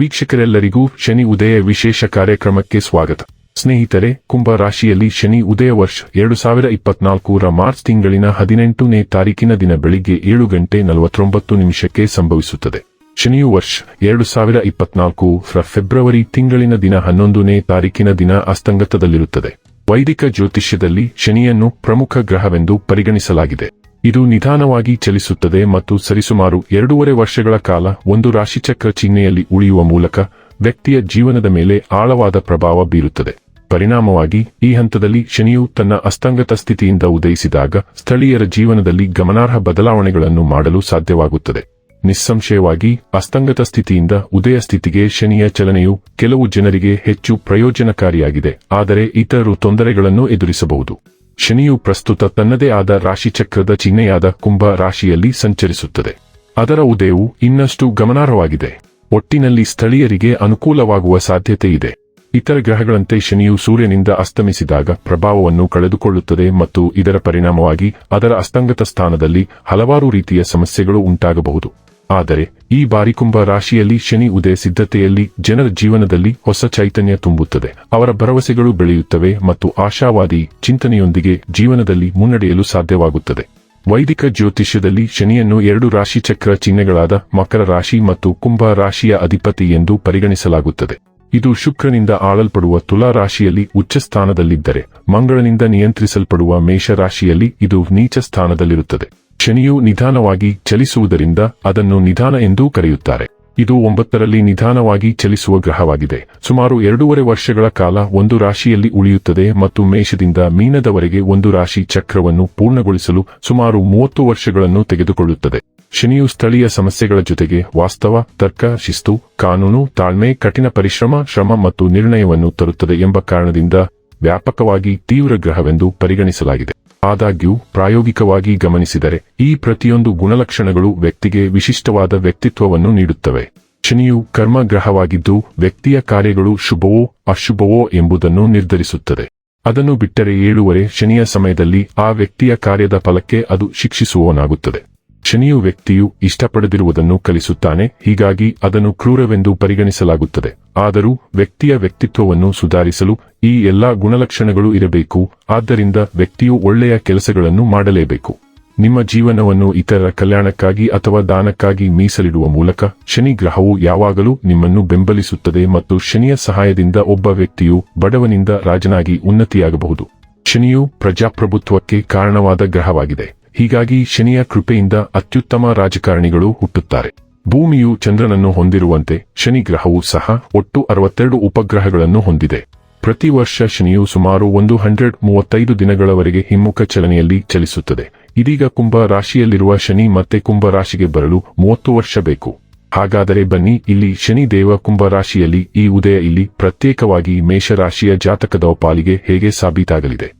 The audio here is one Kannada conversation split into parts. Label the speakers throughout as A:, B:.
A: ವೀಕ್ಷಕರೆಲ್ಲರಿಗೂ ಶನಿ ಉದಯ ವಿಶೇಷ ಕಾರ್ಯಕ್ರಮಕ್ಕೆ ಸ್ವಾಗತ. ಸ್ನೇಹಿತರೆ, ಕುಂಭ ರಾಶಿಯಲ್ಲಿ ಶನಿ ಉದಯ ವರ್ಷ ಎರಡು ಸಾವಿರ ಇಪ್ಪತ್ನಾಲ್ಕರ ಮಾರ್ಚ್ ತಿಂಗಳಿನ ಹದಿನೆಂಟನೇ ತಾರೀಕಿನ ದಿನ ಬೆಳಿಗ್ಗೆ ಏಳು ಗಂಟೆ ನಲವತ್ತೊಂಬತ್ತು ನಿಮಿಷಕ್ಕೆ ಸಂಭವಿಸುತ್ತದೆ. ಶನಿಯು ವರ್ಷ ಎರಡು ಸಾವಿರ ಇಪ್ಪತ್ನಾಲ್ಕು ಫೆಬ್ರವರಿ ತಿಂಗಳಿನ ದಿನ ಹನ್ನೊಂದನೇ ತಾರೀಕಿನ ದಿನ ಅಸ್ತಂಗತದಲ್ಲಿರುತ್ತದೆ. ವೈದಿಕ ಜ್ಯೋತಿಷ್ಯದಲ್ಲಿ ಶನಿಯನ್ನು ಪ್ರಮುಖ ಗ್ರಹವೆಂದು ಪರಿಗಣಿಸಲಾಗಿದೆ. ಇದು ನಿಧಾನವಾಗಿ ಚಲಿಸುತ್ತದೆ ಮತ್ತು ಸರಿಸುಮಾರು ಎರಡೂವರೆ ವರ್ಷಗಳ ಕಾಲ ಒಂದು ರಾಶಿಚಕ್ರ ಚಿಹ್ನೆಯಲ್ಲಿ ಉಳಿಯುವ ಮೂಲಕ ವ್ಯಕ್ತಿಯ ಜೀವನದ ಮೇಲೆ ಆಳವಾದ ಪ್ರಭಾವ ಬೀರುತ್ತದೆ. ಪರಿಣಾಮವಾಗಿ, ಈ ಹಂತದಲ್ಲಿ ಶನಿಯು ತನ್ನ ಅಸ್ತಂಗತ ಸ್ಥಿತಿಯಿಂದ ಉದಯಿಸಿದಾಗ ಸ್ಥಳೀಯರ ಜೀವನದಲ್ಲಿ ಗಮನಾರ್ಹ ಬದಲಾವಣೆಗಳನ್ನು ಮಾಡಲು ಸಾಧ್ಯವಾಗುತ್ತದೆ. ನಿಸ್ಸಂಶಯವಾಗಿ, ಅಸ್ತಂಗತ ಸ್ಥಿತಿಯಿಂದ ಉದಯ ಸ್ಥಿತಿಗೆ ಶನಿಯ ಚಲನೆಯು ಕೆಲವು ಜನರಿಗೆ ಹೆಚ್ಚು ಪ್ರಯೋಜನಕಾರಿಯಾಗಿದೆ, ಆದರೆ ಇತರರು ತೊಂದರೆಗಳನ್ನು ಎದುರಿಸಬಹುದು. ಶನಿಯು ಪ್ರಸ್ತುತ ತನ್ನದೇ ಆದ ರಾಶಿಚಕ್ರದ ಚಿಹ್ನೆಯಾದ ಕುಂಭ ರಾಶಿಯಲ್ಲಿ ಸಂಚರಿಸುತ್ತದೆ. ಅದರ ಉದಯವು ಇನ್ನಷ್ಟು ಗಮನಾರ್ಹವಾಗಿದೆ. ಒಟ್ಟಿನಲ್ಲಿ ಸ್ಥಳೀಯರಿಗೆ ಅನುಕೂಲವಾಗುವ ಸಾಧ್ಯತೆ ಇದೆ ಇತರ ಗ್ರಹಗಳಂತೆ ಶನಿಯು ಸೂರ್ಯನಿಂದ ಅಸ್ತಮಿಸಿದಾಗ ಪ್ರಭಾವವನ್ನು ಕಳೆದುಕೊಳ್ಳುತ್ತದೆ ಮತ್ತು ಇದರ ಪರಿಣಾಮವಾಗಿ ಅದರ ಅಸ್ತಂಗತ ಸ್ಥಾನದಲ್ಲಿ ಹಲವಾರು ರೀತಿಯ ಸಮಸ್ಯೆಗಳು ಉಂಟಾಗಬಹುದು. ಆದರೆ, ಈ ಬಾರಿ ಕುಂಭ ರಾಶಿಯಲ್ಲಿ ಶನಿ ಉದಯ ಸಿದ್ಧತೆಯಲ್ಲಿ ಜನರ ಜೀವನದಲ್ಲಿ ಹೊಸ ಚೈತನ್ಯ ತುಂಬುತ್ತದೆ. ಅವರ ಭರವಸೆಗಳು ಬೆಳೆಯುತ್ತವೆ ಮತ್ತು ಆಶಾವಾದಿ ಚಿಂತನೆಯೊಂದಿಗೆ ಜೀವನದಲ್ಲಿ ಮುನ್ನಡೆಯಲು ಸಾಧ್ಯವಾಗುತ್ತದೆ. ವೈದಿಕ ಜ್ಯೋತಿಷ್ಯದಲ್ಲಿ ಶನಿಯನ್ನು ಎರಡು ರಾಶಿ ಚಕ್ರ ಚಿಹ್ನೆಗಳಾದ ಮಕರ ರಾಶಿ ಮತ್ತು ಕುಂಭ ರಾಶಿಯ ಅಧಿಪತಿ ಎಂದು ಪರಿಗಣಿಸಲಾಗುತ್ತದೆ. ಇದು ಶುಕ್ರನಿಂದ ಆಳಲ್ಪಡುವ ತುಲಾ ರಾಶಿಯಲ್ಲಿ ಉಚ್ಚ ಸ್ಥಾನದಲ್ಲಿದ್ದರೆ, ಮಂಗಳನಿಂದ ನಿಯಂತ್ರಿಸಲ್ಪಡುವ ಮೇಷ ರಾಶಿಯಲ್ಲಿ ಇದು ನೀಚ ಸ್ಥಾನದಲ್ಲಿರುತ್ತದೆ. ಶನಿಯು ನಿಧಾನವಾಗಿ ಚಲಿಸುವುದರಿಂದ ಅದನ್ನು ನಿಧಾನ ಎಂದೂ ಕರೆಯುತ್ತಾರೆ. ಇದು ಒಂಬತ್ತರಲ್ಲಿ ನಿಧಾನವಾಗಿ ಚಲಿಸುವ ಗ್ರಹವಾಗಿದೆ. ಸುಮಾರು ಎರಡೂವರೆ ವರ್ಷಗಳ ಕಾಲ ಒಂದು ರಾಶಿಯಲ್ಲಿ ಉಳಿಯುತ್ತದೆ ಮತ್ತು ಮೇಷದಿಂದ ಮೀನದವರೆಗೆ ಒಂದು ರಾಶಿ ಚಕ್ರವನ್ನು ಪೂರ್ಣಗೊಳಿಸಲು ಸುಮಾರು ಮೂವತ್ತು ವರ್ಷಗಳನ್ನು ತೆಗೆದುಕೊಳ್ಳುತ್ತದೆ. ಶನಿಯು ಸ್ಥಳೀಯ ಸಮಸ್ಯೆಗಳ ಜೊತೆಗೆ ವಾಸ್ತವ, ತರ್ಕ, ಶಿಸ್ತು, ಕಾನೂನು, ತಾಳ್ಮೆ, ಕಠಿಣ ಪರಿಶ್ರಮ, ಶ್ರಮ ಮತ್ತು ನಿರ್ಣಯವನ್ನು ತರುತ್ತದೆ ಎಂಬ ಕಾರಣದಿಂದ ವ್ಯಾಪಕವಾಗಿ ತೀವ್ರ ಗ್ರಹವೆಂದು ಪರಿಗಣಿಸಲಾಗಿದೆ. ಆದಾಗ್ಯೂ, ಪ್ರಾಯೋಗಿಕವಾಗಿ ಗಮನಿಸಿದರೆ, ಈ ಪ್ರತಿಯೊಂದು ಗುಣಲಕ್ಷಣಗಳು ವ್ಯಕ್ತಿಗೆ ವಿಶಿಷ್ಟವಾದ ವ್ಯಕ್ತಿತ್ವವನ್ನು ನೀಡುತ್ತವೆ. ಶನಿಯು ಕರ್ಮಗ್ರಹವಾಗಿದ್ದು, ವ್ಯಕ್ತಿಯ ಕಾರ್ಯಗಳು ಶುಭವೋ ಅಶುಭವೋ ಎಂಬುದನ್ನು ನಿರ್ಧರಿಸುತ್ತದೆ. ಅದನ್ನು ಬಿಟ್ಟರೆ ಏಳುವರೆ ಶನಿಯ ಸಮಯದಲ್ಲಿ ಆ ವ್ಯಕ್ತಿಯ ಕಾರ್ಯದ ಫಲಕ್ಕೆ ಅದು ಶಿಕ್ಷಿಸುವವನಾಗುತ್ತದೆ. ಶನಿಯು ವ್ಯಕ್ತಿಯು ಇಷ್ಟಪಡದಿರುವುದನ್ನು ಕಲಿಸುತ್ತಾನೆ, ಹೀಗಾಗಿ ಅದನ್ನು ಕ್ರೂರವೆಂದು ಪರಿಗಣಿಸಲಾಗುತ್ತದೆ. ಆದರೂ ವ್ಯಕ್ತಿಯ ವ್ಯಕ್ತಿತ್ವವನ್ನು ಸುಧಾರಿಸಲು ಈ ಎಲ್ಲಾ ಗುಣಲಕ್ಷಣಗಳು ಇರಬೇಕು, ಆದ್ದರಿಂದ ವ್ಯಕ್ತಿಯು ಒಳ್ಳೆಯ ಕೆಲಸಗಳನ್ನು ಮಾಡಲೇಬೇಕು. ನಿಮ್ಮ ಜೀವನವನ್ನು ಇತರರ ಕಲ್ಯಾಣಕ್ಕಾಗಿ ಅಥವಾ ದಾನಕ್ಕಾಗಿ ಮೀಸಲಿಡುವ ಮೂಲಕ ಶನಿ ಗ್ರಹವು ಯಾವಾಗಲೂ ನಿಮ್ಮನ್ನು ಬೆಂಬಲಿಸುತ್ತದೆ ಮತ್ತು ಶನಿಯ ಸಹಾಯದಿಂದ ಒಬ್ಬ ವ್ಯಕ್ತಿಯು ಬಡವನಿಂದ ರಾಜನಾಗಿ ಉನ್ನತಿಯಾಗಬಹುದು. ಶನಿಯು ಪ್ರಜಾಪ್ರಭುತ್ವಕ್ಕೆ ಕಾರಣವಾದ ಗ್ರಹವಾಗಿದೆ. ಹೀಗಾಗಿ ಶನಿಯ ಕೃಪೆಯಿಂದ ಅತ್ಯುತ್ತಮ ರಾಜಕಾರಣಿಗಳು ಹುಟ್ಟುತ್ತಾರೆ. ಭೂಮಿಯು ಚಂದ್ರನನ್ನು ಹೊಂದಿರುವಂತೆ ಶನಿ ಗ್ರಹವು ಸಹ ಒಟ್ಟು ಅರವತ್ತೆರಡು ಉಪಗ್ರಹಗಳನ್ನು ಹೊಂದಿದೆ. ಪ್ರತಿ ವರ್ಷ ಶನಿಯು ಸುಮಾರು ಒಂದು ಹಂಡ್ರೆಡ್ ಮೂವತ್ತೈದು ದಿನಗಳವರೆಗೆ ಹಿಮ್ಮುಖ ಚಲನೆಯಲ್ಲಿ ಚಲಿಸುತ್ತದೆ. ಇದೀಗ ಕುಂಭ ರಾಶಿಯಲ್ಲಿರುವ ಶನಿ ಮತ್ತೆ ಕುಂಭ ರಾಶಿಗೆ ಬರಲು ಮೂವತ್ತು ವರ್ಷ ಬೇಕು. ಹಾಗಾದರೆ ಬನ್ನಿ, ಇಲ್ಲಿ ಶನಿ ದೇವ ಕುಂಭ ರಾಶಿಯಲ್ಲಿ ಈ ಉದಯ ಇಲ್ಲಿ ಪ್ರತ್ಯೇಕವಾಗಿ ಮೇಷರಾಶಿಯ ಜಾತಕದ ಪಾಲಿಗೆ ಹೇಗೆ ಸಾಬೀತಾಗಲಿದೆ?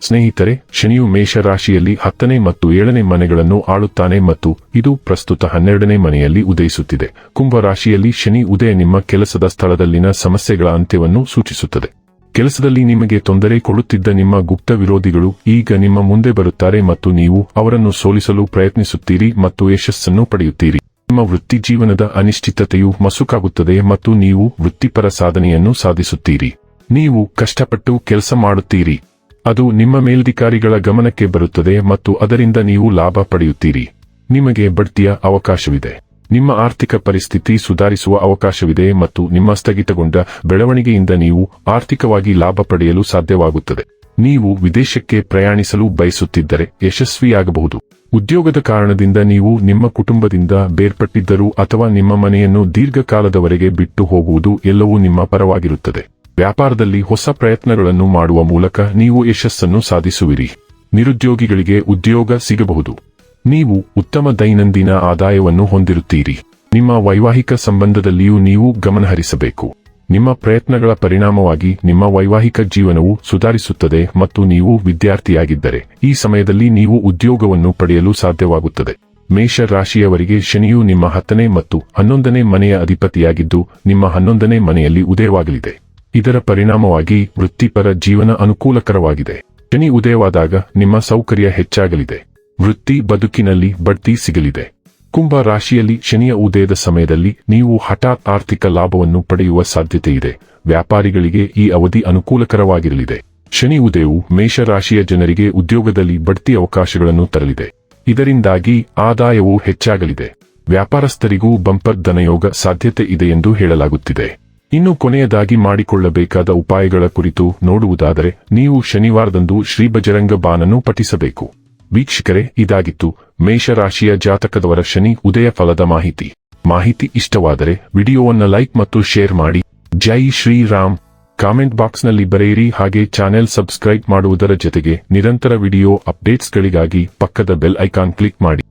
A: ಸ್ನೇಹಿತರೆ, ಶನಿಯು ಮೇಷ ರಾಶಿಯಲ್ಲಿ ಹತ್ತನೇ ಮತ್ತು ಏಳನೇ ಮನೆಗಳನ್ನು ಆಳುತ್ತಾನೆ ಮತ್ತು ಇದು ಪ್ರಸ್ತುತ ಹನ್ನೆರಡನೇ ಮನೆಯಲ್ಲಿ ಉದಯಿಸುತ್ತಿದೆ. ಕುಂಭ ರಾಶಿಯಲ್ಲಿ ಶನಿ ಉದಯ ನಿಮ್ಮ ಕೆಲಸದ ಸ್ಥಳದಲ್ಲಿನ ಸಮಸ್ಯೆಗಳ ಅಂತ್ಯವನ್ನು ಸೂಚಿಸುತ್ತದೆ. ಕೆಲಸದಲ್ಲಿ ನಿಮಗೆ ತೊಂದರೆ ಕೊಡುತ್ತಿದ್ದ ನಿಮ್ಮ ಗುಪ್ತ ವಿರೋಧಿಗಳು ಈಗ ನಿಮ್ಮ ಮುಂದೆ ಬರುತ್ತಾರೆ ಮತ್ತು ನೀವು ಅವರನ್ನು ಸೋಲಿಸಲು ಪ್ರಯತ್ನಿಸುತ್ತೀರಿ ಮತ್ತು ಯಶಸ್ಸನ್ನು ಪಡೆಯುತ್ತೀರಿ. ನಿಮ್ಮ ವೃತ್ತಿ ಜೀವನದ ಅನಿಶ್ಚಿತತೆಯು ಮಸುಕಾಗುತ್ತದೆ ಮತ್ತು ನೀವು ವೃತ್ತಿಪರ ಸಾಧನೆಯನ್ನು ಸಾಧಿಸುತ್ತೀರಿ. ನೀವು ಕಷ್ಟಪಟ್ಟು ಕೆಲಸ ಮಾಡುತ್ತೀರಿ. ಅದು ನಿಮ್ಮ ಮೇಲ್ಧಿಕಾರಿಗಳ ಗಮನಕ್ಕೆ ಬರುತ್ತದೆ ಮತ್ತು ಅದರಿಂದ ನೀವು ಲಾಭ ಪಡೆಯುತ್ತೀರಿ. ನಿಮಗೆ ಬಡ್ತಿಯ ಅವಕಾಶವಿದೆ. ನಿಮ್ಮ ಆರ್ಥಿಕ ಪರಿಸ್ಥಿತಿ ಸುಧಾರಿಸುವ ಅವಕಾಶವಿದೆ ಮತ್ತು ನಿಮ್ಮ ಸ್ಥಗಿತಗೊಂಡ ಬೆಳವಣಿಗೆಯಿಂದ ನೀವು ಆರ್ಥಿಕವಾಗಿ ಲಾಭ ಪಡೆಯಲು ಸಾಧ್ಯವಾಗುತ್ತದೆ. ನೀವು ವಿದೇಶಕ್ಕೆ ಪ್ರಯಾಣಿಸಲು ಬಯಸುತ್ತಿದ್ದರೆ ಯಶಸ್ವಿಯಾಗಬಹುದು. ಉದ್ಯೋಗದ ಕಾರಣದಿಂದ ನೀವು ನಿಮ್ಮ ಕುಟುಂಬದಿಂದ ಬೇರ್ಪಟ್ಟಿದ್ದರೂ ಅಥವಾ ನಿಮ್ಮ ಮನೆಯನ್ನು ದೀರ್ಘಕಾಲದವರೆಗೆ ಬಿಟ್ಟು ಹೋಗುವುದು ಎಲ್ಲವೂ ನಿಮ್ಮ ಪರವಾಗಿರುತ್ತದೆ. ವ್ಯಾಪಾರದಲ್ಲಿ ಹೊಸ ಪ್ರಯತ್ನಗಳನ್ನು ಮಾಡುವ ಮೂಲಕ ನೀವು ಯಶಸ್ಸನ್ನು ಸಾಧಿಸುವಿರಿ. ನಿರುದ್ಯೋಗಿಗಳಿಗೆ ಉದ್ಯೋಗ ಸಿಗಬಹುದು. ನೀವು ಉತ್ತಮ ದೈನಂದಿನ ಆದಾಯವನ್ನು ಹೊಂದಿರುತ್ತೀರಿ. ನಿಮ್ಮ ವೈವಾಹಿಕ ಸಂಬಂಧದಲ್ಲಿಯೂ ನೀವು ಗಮನಹರಿಸಬೇಕು. ನಿಮ್ಮ ಪ್ರಯತ್ನಗಳ ಪರಿಣಾಮವಾಗಿ ನಿಮ್ಮ ವೈವಾಹಿಕ ಜೀವನವು ಸುಧಾರಿಸುತ್ತದೆ ಮತ್ತು ನೀವು ವಿದ್ಯಾರ್ಥಿಯಾಗಿದ್ದರೆ, ಈ ಸಮಯದಲ್ಲಿ ನೀವು ಉದ್ಯೋಗವನ್ನು ಪಡೆಯಲು ಸಾಧ್ಯವಾಗುತ್ತದೆ. ಮೇಷ ರಾಶಿಯವರಿಗೆ ಶನಿಯು ನಿಮ್ಮ ಹತ್ತನೇ ಮತ್ತು ಹನ್ನೊಂದನೇ ಮನೆಯ ಅಧಿಪತಿಯಾಗಿದ್ದು, ನಿಮ್ಮ ಹನ್ನೊಂದನೇ ಮನೆಯಲ್ಲಿ ಉದಯವಾಗಲಿದೆ. ಇದರ ಪರಿಣಾಮವಾಗಿ ವೃತ್ತಿಪರ ಜೀವನ ಅನುಕೂಲಕರವಾಗಿದೆ. ಶನಿ ಉದಯವಾದಾಗ ನಿಮ್ಮ ಸೌಕರ್ಯ ಹೆಚ್ಚಾಗಲಿದೆ. ವೃತ್ತಿ ಬದುಕಿನಲ್ಲಿ ಬಡ್ತಿ ಸಿಗಲಿದೆ. ಕುಂಭ ರಾಶಿಯಲ್ಲಿ ಶನಿಯ ಉದಯದ ಸಮಯದಲ್ಲಿ ನೀವು ಹಠಾತ್ ಆರ್ಥಿಕ ಲಾಭವನ್ನು ಪಡೆಯುವ ಸಾಧ್ಯತೆ ಇದೆ ವ್ಯಾಪಾರಿಗಳಿಗೆ ಈ ಅವಧಿ ಅನುಕೂಲಕರವಾಗಿರಲಿದೆ. ಶನಿ ಉದಯವು ಮೇಷರಾಶಿಯ ಜನರಿಗೆ ಉದ್ಯೋಗದಲ್ಲಿ ಬಡ್ತಿ ಅವಕಾಶಗಳನ್ನು ತರಲಿದೆ. ಇದರಿಂದಾಗಿ ಆದಾಯವು ಹೆಚ್ಚಾಗಲಿದೆ. ವ್ಯಾಪಾರಸ್ಥರಿಗೂ ಬಂಪರ್ ಧನಯೋಗ ಸಾಧ್ಯತೆ ಇದೆ ಎಂದು ಹೇಳಲಾಗುತ್ತಿದೆ. ಇನ್ನು ಕೊನೆಯದಾಗಿ ಮಾಡಿಕೊಳ್ಳಬೇಕಾದ ಉಪಾಯಗಳ ಕುರಿತು ನೋಡುವುದಾದರೆ, ನೀವು ಶನಿವಾರದಂದು ಶ್ರೀ ಬಜರಂಗ ಬಾನನ್ನು ಪಠಿಸಬೇಕು. ವೀಕ್ಷಕರೇ, ಇದಾಗಿತ್ತು ಮೇಷರಾಶಿಯ ಜಾತಕದವರ ಶನಿ ಉದಯ ಫಲದ ಮಾಹಿತಿ. ಮಾಹಿತಿ ಇಷ್ಟವಾದರೆ ವಿಡಿಯೋವನ್ನು ಲೈಕ್ ಮತ್ತು ಶೇರ್ ಮಾಡಿ. ಜೈ ಶ್ರೀರಾಮ್. ಕಾಮೆಂಟ್ ಬಾಕ್ಸ್ನಲ್ಲಿ ಬರೆಯಿರಿ ಹಾಗೆ ಚಾನೆಲ್ ಸಬ್ಸ್ಕ್ರೈಬ್ ಮಾಡುವುದರ ಜೊತೆಗೆ ನಿರಂತರ ವಿಡಿಯೋ ಅಪ್ಡೇಟ್ಸ್ಗಳಿಗಾಗಿ ಪಕ್ಕದ ಬೆಲ್ ಐಕಾನ್ ಕ್ಲಿಕ್ ಮಾಡಿ.